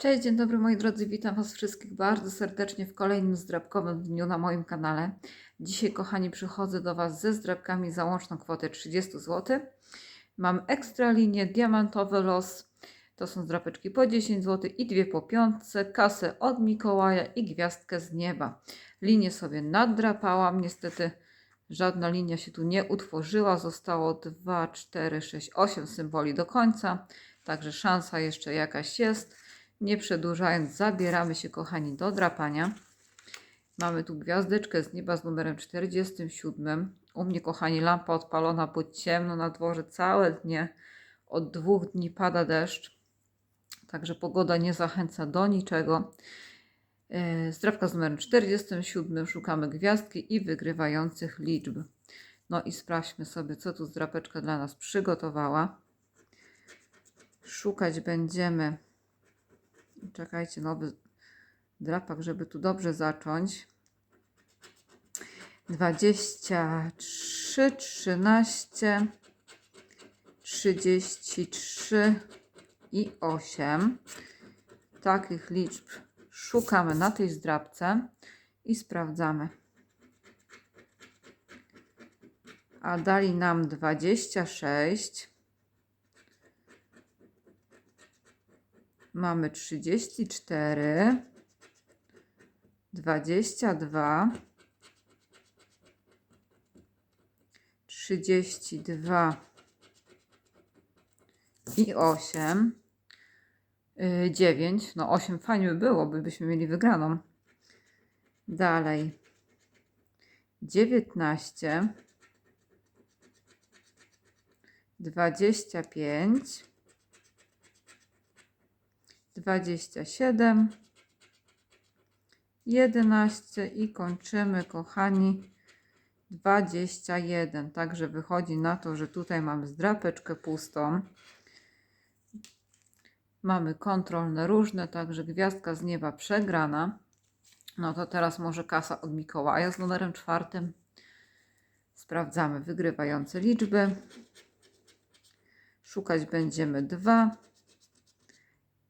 Cześć, dzień dobry moi drodzy, witam Was wszystkich bardzo serdecznie w kolejnym zdrabkowym dniu na moim kanale. Dzisiaj, kochani, przychodzę do Was ze zdrabkami za łączną kwotę 30 zł. Mam ekstra linię, diamentowy los, to są zdrapeczki po 10 zł i dwie po piątce, kasę od Mikołaja i gwiazdkę z nieba. Linię sobie naddrapałam, niestety żadna linia się tu nie utworzyła, zostało 2, 4, 6, 8 symboli do końca, także szansa jeszcze jakaś jest. Nie przedłużając, zabieramy się, kochani, do drapania. Mamy tu gwiazdeczkę z nieba z numerem 47. U mnie, kochani, lampa odpalona, bo ciemno na dworze całe dnie. Od dwóch dni pada deszcz, także pogoda nie zachęca do niczego. Yy, Zdrapka z numerem 47. Szukamy gwiazdki i wygrywających liczb. No i sprawdźmy sobie, co tu zdrapeczka dla nas przygotowała. Szukać będziemy Czekajcie, nowy drapak, żeby tu dobrze zacząć. 23, 13, 33 i 8. Takich liczb szukamy na tej zdrabce i sprawdzamy. A dali nam 26. Mamy 34, 22, 32 i 8, yy, 9. No 8 fajnie by było, by byśmy mieli wygraną. Dalej 19, 25, 27, 11 i kończymy, kochani, 21. Także wychodzi na to, że tutaj mamy zdrapeczkę pustą. Mamy kontrolne różne, także gwiazdka z nieba przegrana. No to teraz może kasa od Mikołaja z numerem czwartym. Sprawdzamy wygrywające liczby. Szukać będziemy 2,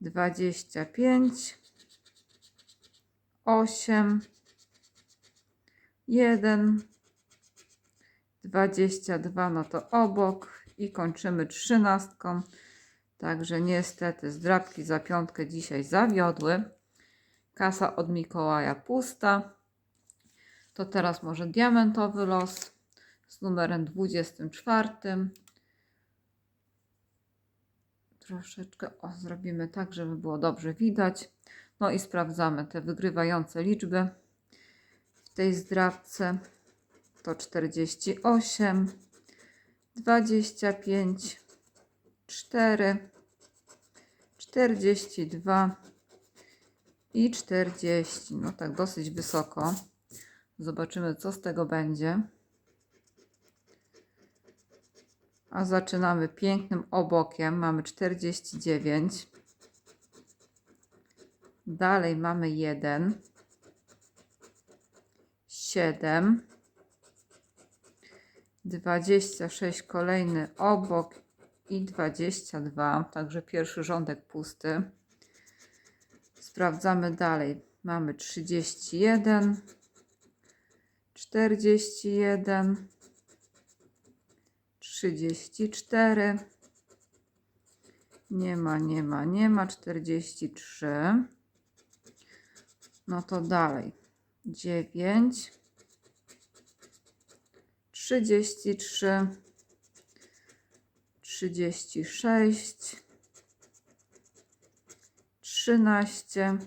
25, 8, 1, 22, no to obok i kończymy trzynastką. Także niestety zdrabki za piątkę dzisiaj zawiodły. Kasa od Mikołaja pusta. To teraz może diamentowy los z numerem 24. Troszeczkę o, zrobimy tak, żeby było dobrze widać. No i sprawdzamy te wygrywające liczby w tej zdrabce. To 48, 25, 4, 42 i 40. No tak dosyć wysoko. Zobaczymy, co z tego będzie. A zaczynamy pięknym obokiem. Mamy 49. Dalej mamy 1, 7, 26 kolejny obok i 22. Także pierwszy rządek pusty. Sprawdzamy dalej. Mamy 31, 41, 34. Nie ma, nie ma, nie ma. 43. No to dalej. 9. 33. 36. 13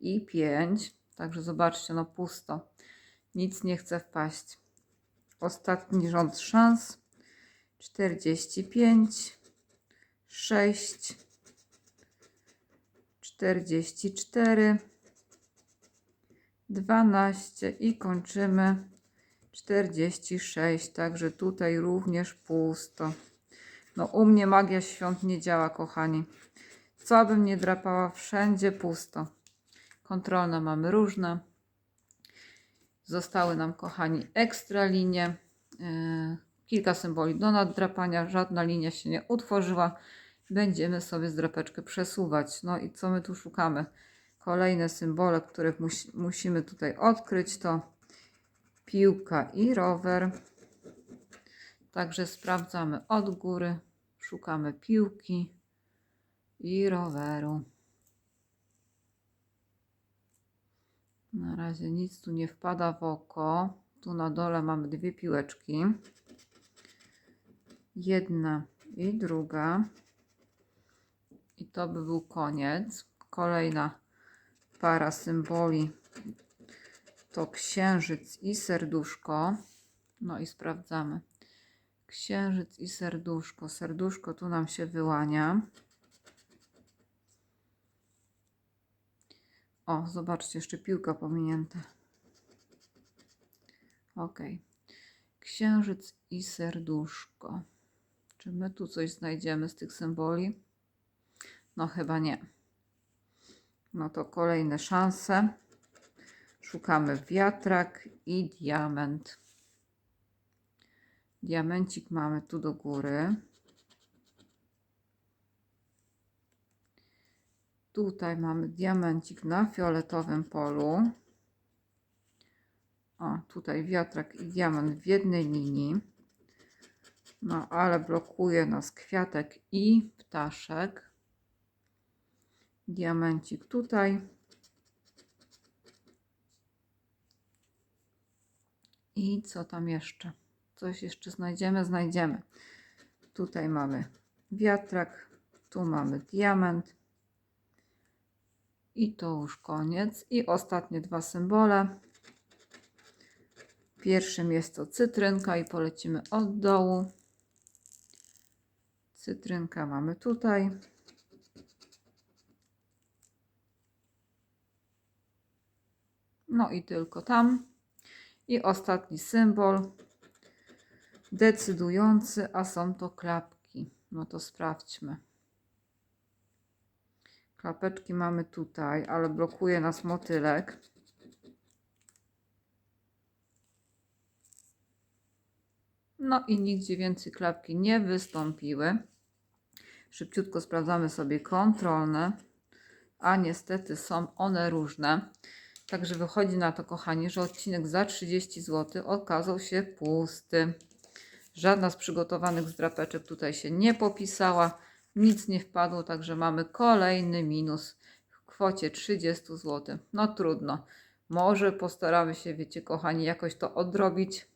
i 5. Także zobaczcie, no pusto. Nic nie chce wpaść. Ostatni rząd szans. 45, 6, 44, 12 i kończymy 46. Także tutaj również pusto. No u mnie magia świąt nie działa, kochani. Co bym nie drapała, wszędzie pusto. Kontrolne mamy różne. Zostały nam, kochani, ekstra linie. Yy, kilka symboli do naddrapania. Żadna linia się nie utworzyła. Będziemy sobie zdrapeczkę przesuwać. No i co my tu szukamy? Kolejne symbole, których musi, musimy tutaj odkryć to piłka i rower. Także sprawdzamy od góry. Szukamy piłki i roweru. Na razie nic tu nie wpada w oko. Tu na dole mamy dwie piłeczki. Jedna i druga. I to by był koniec. Kolejna para symboli to księżyc i serduszko. No i sprawdzamy. Księżyc i serduszko. Serduszko tu nam się wyłania. O, zobaczcie, jeszcze piłka pominięta. Ok. Księżyc i serduszko. Czy my tu coś znajdziemy z tych symboli? No chyba nie. No to kolejne szanse. Szukamy wiatrak i diament. Diamencik mamy tu do góry. Tutaj mamy diamencik na fioletowym polu. O, tutaj wiatrak i diament w jednej linii. No, ale blokuje nas kwiatek i ptaszek. Diamencik tutaj. I co tam jeszcze? Coś jeszcze znajdziemy? Znajdziemy. Tutaj mamy wiatrak, tu mamy diament. I to już koniec. I ostatnie dwa symbole. Pierwszym jest to cytrynka i polecimy od dołu. Cytrynka mamy tutaj. No i tylko tam. I ostatni symbol decydujący, a są to klapki. No to sprawdźmy. Klapeczki mamy tutaj, ale blokuje nas motylek. No i nigdzie więcej klapki nie wystąpiły. Szybciutko sprawdzamy sobie kontrolne, a niestety są one różne. Także wychodzi na to, kochani, że odcinek za 30 zł okazał się pusty. Żadna z przygotowanych zdrapeczek tutaj się nie popisała, nic nie wpadło, także mamy kolejny minus w kwocie 30 zł. No trudno. Może postaramy się, wiecie, kochani, jakoś to odrobić.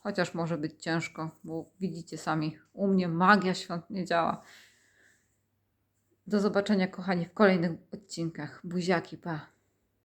Chociaż może być ciężko, bo widzicie sami, u mnie magia świąt nie działa. Do zobaczenia, kochani, w kolejnych odcinkach. Buziaki, pa!